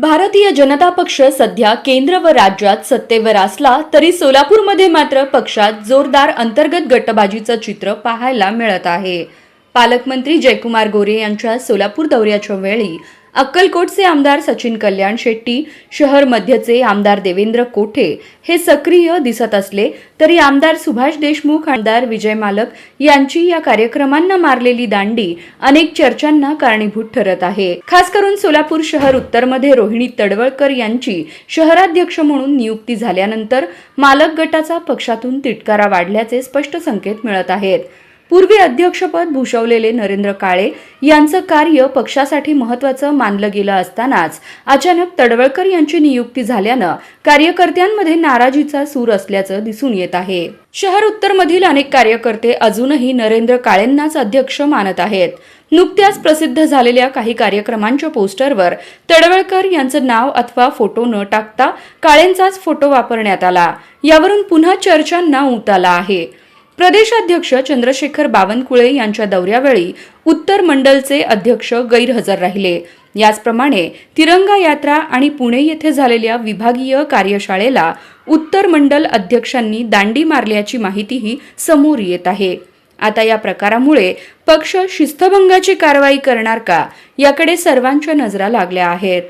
भारतीय जनता पक्ष सध्या केंद्र व राज्यात सत्तेवर असला तरी सोलापूरमध्ये मात्र पक्षात जोरदार अंतर्गत गटबाजीचं चित्र पाहायला मिळत आहे. पालकमंत्री जयकुमार गोरे यांच्या सोलापूर दौऱ्याच्या वेळी अक्कलकोटचे आमदार सचिन कल्याण शेट्टी शहर मध्यचे आमदार देवेंद्र कोठे हे सक्रिय दिसत असले तरी आमदार सुभाष देशमुख आमदार विजय मालक यांची या कार्यक्रमांना मारलेली दांडी अनेक चर्चांना कारणीभूत ठरत आहे. खास करून सोलापूर शहर उत्तरमध्ये रोहिणी तडवळकर यांची शहराध्यक्ष म्हणून नियुक्ती झाल्यानंतर मालक गटाचा पक्षातून तिटकारा वाढल्याचे स्पष्ट संकेत मिळत आहेत. पूर्वी अध्यक्षपद भूषवलेले नरेंद्र काळे यांचं कार्य पक्षासाठी महत्वाचं मानलं गेलं असतानाच अचानक तडवळकर यांची नियुक्ती झाल्यानं कार्यकर्त्यांमध्ये नाराजीचा सूर असल्याचं दिसून येत आहे. शहर उत्तरमधील अनेक कार्यकर्ते अजूनही नरेंद्र काळेंनाच अध्यक्ष मानत आहेत. नुकत्याच प्रसिद्ध झालेल्या काही कार्यक्रमांच्या पोस्टरवर तडवळकर यांचं नाव अथवा फोटो न टाकता काळेंचाच फोटो वापरण्यात आला. यावरून पुन्हा चर्चांना उताला आला आहे. प्रदेशाध्यक्ष चंद्रशेखर बावनकुळे यांच्या दौऱ्यावेळी उत्तर मंडलचे अध्यक्ष गैरहजर राहिले. याचप्रमाणे तिरंगा यात्रा आणि पुणे येथे झालेल्या विभागीय कार्यशाळेला उत्तर मंडल अध्यक्षांनी दांडी मारल्याची माहितीही समोर येत आहे. आता या प्रकारामुळे पक्ष शिस्तभंगाची कारवाई करणार का? याकडे सर्वांच्या नजरा लागल्या आहेत.